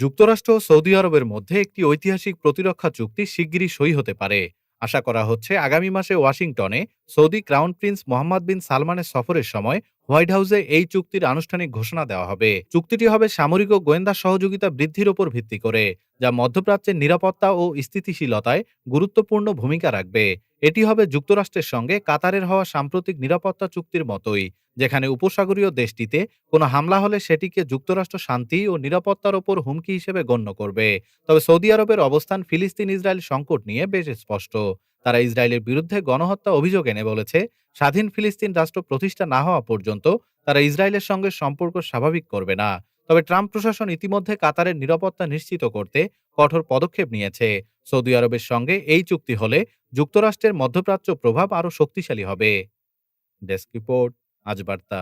যুক্তরাষ্ট্র ও সৌদি আরবের মধ্যে একটি ঐতিহাসিক প্রতিরক্ষা চুক্তি শিগগিরই সই হতে পারে। আশা করা হচ্ছে আগামী মাসে ওয়াশিংটনে Saudi crown prince Mohammed bin সালমানের সফরের সময় হোয়াইট হাউসে এই চুক্তির আনুষ্ঠানিক ঘোষণা দেওয়া হবে। চুক্তিটি হবে সামরিক ও গোয়েন্দা সহযোগিতা বৃদ্ধির ওপর ভিত্তি করে, যা মধ্যপ্রাচ্যের নিরাপত্তা ও স্থিতিশীলতায় গুরুত্বপূর্ণ ভূমিকা রাখবে। এটি হবে যুক্তরাষ্ট্রের সঙ্গে কাতারের হওয়া সাম্প্রতিক নিরাপত্তা চুক্তির মতোই, যেখানে উপসাগরীয় দেশটিতে কোনো হামলা হলে সেটিকে যুক্তরাষ্ট্র শান্তি ও নিরাপত্তার ওপর হুমকি হিসেবে গণ্য করবে। তবে সৌদি আরবের অবস্থান ফিলিস্তিন ইসরায়েল সংকট নিয়ে বেশ স্পষ্ট। তারা ইসরায়েলের বিরুদ্ধে গণহত্যা অভিযোগ এনে বলেছে, স্বাধীন ফিলিস্তিন রাষ্ট্র প্রতিষ্ঠা না হওয়া পর্যন্ত তারা ইসরায়েলের সঙ্গে সম্পর্ক স্বাভাবিক করবে না। তবে ট্রাম্প প্রশাসন ইতিমধ্যে কাতারের নিরাপত্তা নিশ্চিত করতে কঠোর পদক্ষেপ নিয়েছে। সৌদি আরবের সঙ্গে এই চুক্তি হলে যুক্তরাষ্ট্রের মধ্যপ্রাচ্য প্রভাব আরও শক্তিশালী হবে। ডেস্ক রিপোর্ট, আজ বার্তা।